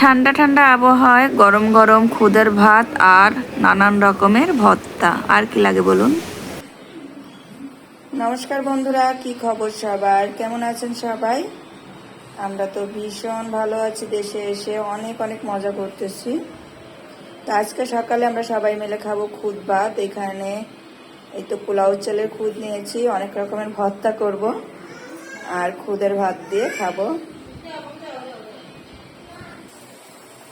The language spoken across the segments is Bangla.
ঠান্ডা ঠান্ডা আবহাওয়ায় গরম গরম খুদের ভাত আর নানান রকমের ভর্তা আর কি লাগে বলুন? নমস্কার বন্ধুরা, কি খবর সবার? কেমন আছেন সবাই? আমরা তো ভীষণ ভালো আছি, দেশে এসে অনেক অনেক মজা করতেছি। তো আজকে সকালে আমরা সবাই মিলে খাব খুদ ভাত। এখানে এই তো পোলাও চালের খুদ নিয়েছি, অনেক রকমের ভর্তা করব। আর খুদের ভাত দিয়ে খাব।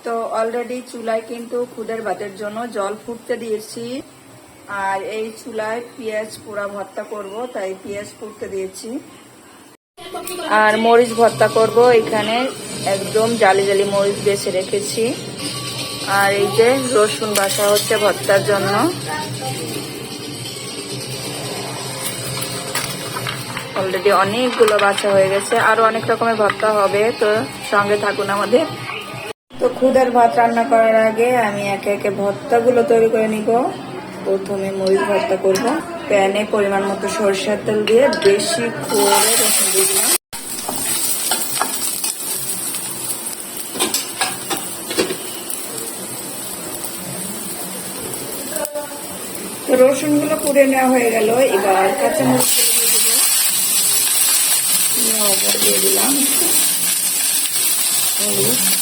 তো অলরেডি চুলায় কিন্তু খুদের ভাতের জন্য জল ফুটতে দিয়েছি। আর এই চুলায় পেঁয়াজ পোড়া ভর্তা করব, তাই পেঁয়াজ ফুটতে দিয়েছি। আর মরিচ ভর্তা করব, এখানে একদম জালি জালি মরিচ বেছে রেখেছি। আর এই যে রসুন বাসা হচ্ছে ভর্তার জন্য। অলরেডি অনেকগুলো বাছা হয়ে গেছে, আরও অনেক রকমের ভর্তা হবে, তো সঙ্গে থাকুন আমাদের। তো খুদের ভাত রান্না করার আগে আমি একে একে ভর্তাগুলো তৈরি করে নিব। প্রথমে মরিচ ভর্তা করব। প্যানে পরিমাণ মতো সরষের তেল দিয়ে বেশি করে রসুন তো রসুনগুলো পুড়ে নেওয়া হয়ে গেল। এবার কাঁচামরিচ দিয়ে দিলাম। হলুদ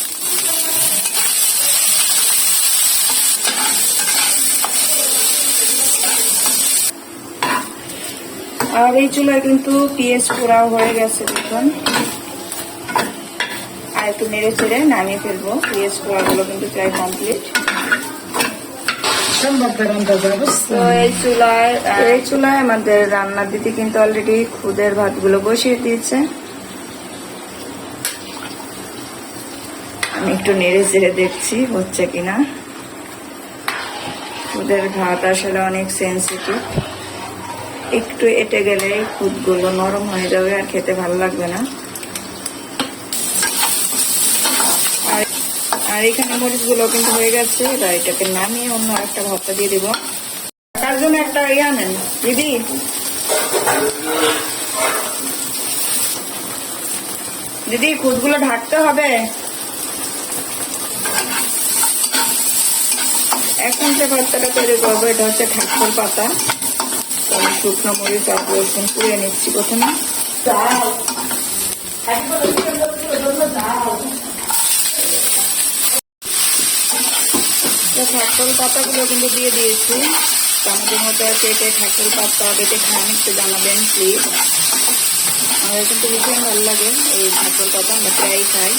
আর এই চুলায় কিন্তু পেঁয়াজ পোড়াও হয়ে গেছে দেখুন। আর একটু নেড়ে চেড়ে নামিয়ে ফেলব। পেঁয়াজ পোড়াগুলো কিন্তু প্রায় কমপ্লিট তো এই চুলায় এই চুলায় আমাদের রান্নার দিদি কিন্তু অলরেডি খুদের ভাতগুলো বসিয়ে দিয়েছে। আমি একটু নেড়ে চেড়ে দেখছি হচ্ছে কিনা। খুদের ভাত আসলে অনেক সেন্সিটিভ একটু এটে গেলে খুদগুলো নরম হয়ে যাবে আর খেতে ভালো লাগবে না। আর এখানে মরিচগুলো কিন্তু হয়ে গেছে, এবার এটাকে নামিয়ে অন্য একটা ভর্তা দিয়ে দিব। তার জন্য একটা ইয়ে আনেন, দিদি। দিদি, খুদগুলো ঢাকতে হবে। এখন যে ভর্তাটা তৈরি করব, এটা হচ্ছে ঠাকুর পাতা। আমি শুকনো মরিচ আর রসুন পুড়িয়ে নিচ্ছি প্রথমে। ঠাকুর পাতাগুলো কিন্তু দিয়ে দিয়েছি। আমাদের মতো পেটে ঠাকুর পাতা পেটে খান, একটু জানাবেন প্লিজ আমাদের কিন্তু ভীষণ ভালো লাগে এই ঠাকুর পাতা, আমরা প্রায় খাই।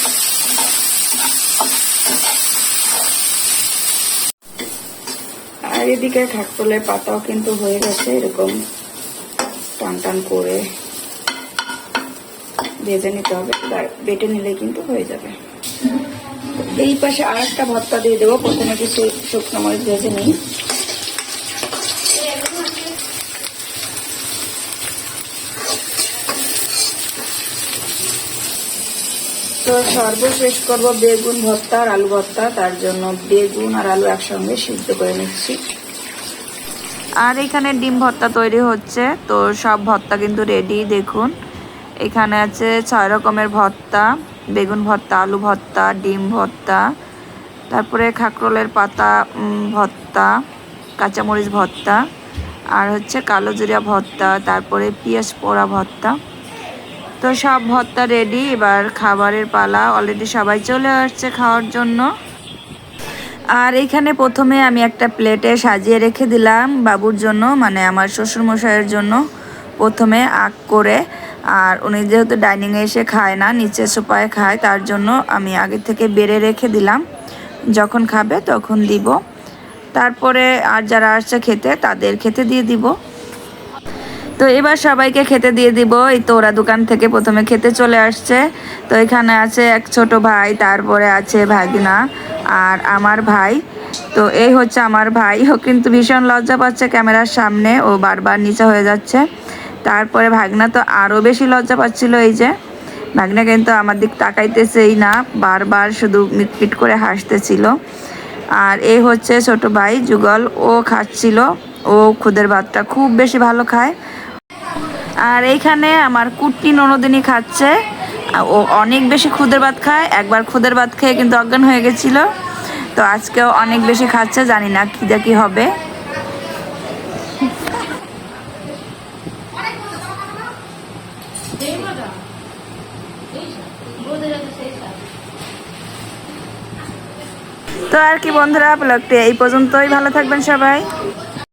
এদিকে ঠাকুরের পাতাও কিন্তু হয়ে গেছে, এরকম টান টান করে ভেজে নিতে হবে বেটে নিলে কিন্তু হয়ে যাবে। এই পাশে আর একটা ভর্তা দিয়ে দেবো, প্রথমে কিছু শুকনো মরিচ ভেজে নিই। তো সর্বশেষ করব বেগুন ভর্তা আর আলু ভর্তা। তার জন্য বেগুন আর আলু একসঙ্গে সিদ্ধ করে নিচ্ছি। আর এখানে ডিম ভর্তা তৈরি হচ্ছে, তো সব ভর্তা কিন্তু রেডি দেখুন। এখানে আছে ছয় রকমের ভর্তা, বেগুন ভর্তা, আলু ভর্তা, ডিম ভর্তা। তারপরে খাকরোলের পাতা ভর্তা, কাঁচামরিচ ভর্তা। আর হচ্ছে কালো জিরা ভর্তা, তারপরে পেঁয়াজ পোড়া ভর্তা। তো সব ভর্তা রেডি এবার খাবারের পালা। অলরেডি সবাই চলে আসছে খাওয়ার জন্য। আর এখানে প্রথমে আমি একটা প্লেটে সাজিয়ে রেখে দিলাম বাবুর জন্য মানে আমার শ্বশুরমশাইয়ের জন্য। প্রথমে আগ করে, আর উনি যেহেতু ডাইনিংয়ে এসে খায় না, নিচে সোপায় খায়, তার জন্য আমি আগে থেকে বেড়ে রেখে দিলাম। যখন খাবে তখন দিব। তারপরে আর যারা আসছে খেতে, তাদের খেতে দিয়ে দিব। তো এবার সবাইকে খেতে দিয়ে দিব। এই তো ওরা দোকান থেকে প্রথমে খেতে চলে আসছে। তো এখানে আছে এক ছোট ভাই, তারপরে আছে ভাগিনা আর আমার ভাই। তো এই হচ্ছে আমার ভাই। ও কিন্তু ভীষণ লজ্জা পাচ্ছে ক্যামেরার সামনে। ও বারবার নিচে হয়ে যাচ্ছে। তারপরে ভাগনা তো আরও বেশি লজ্জা পাচ্ছিল এই যে। ভাগনা কিন্তু আমার দিক তাকাইতেছেই না, বারবার শুধু মিটমিট করে হাসতেছিল। আর এই হচ্ছে ছোট ভাই যুগল। ও খাচ্ছিল। ও খুদের ভাতটা খুব বেশি ভালো খায়। আর এইখানে আমার কুটনি ননদিনী খাচ্ছে। ও অনেক বেশি খুদের ভাত খায়। একবার খুদের ভাত খেয়ে কিন্তু অজ্ঞান হয়ে গেছিল। তো আজকেও অনেক বেশি খাচ্ছে, জানি না খিদে কি হবে। তো আর কি বন্ধুরা ব্লগটি এই পর্যন্তই। ভালো থাকবেন সবাই।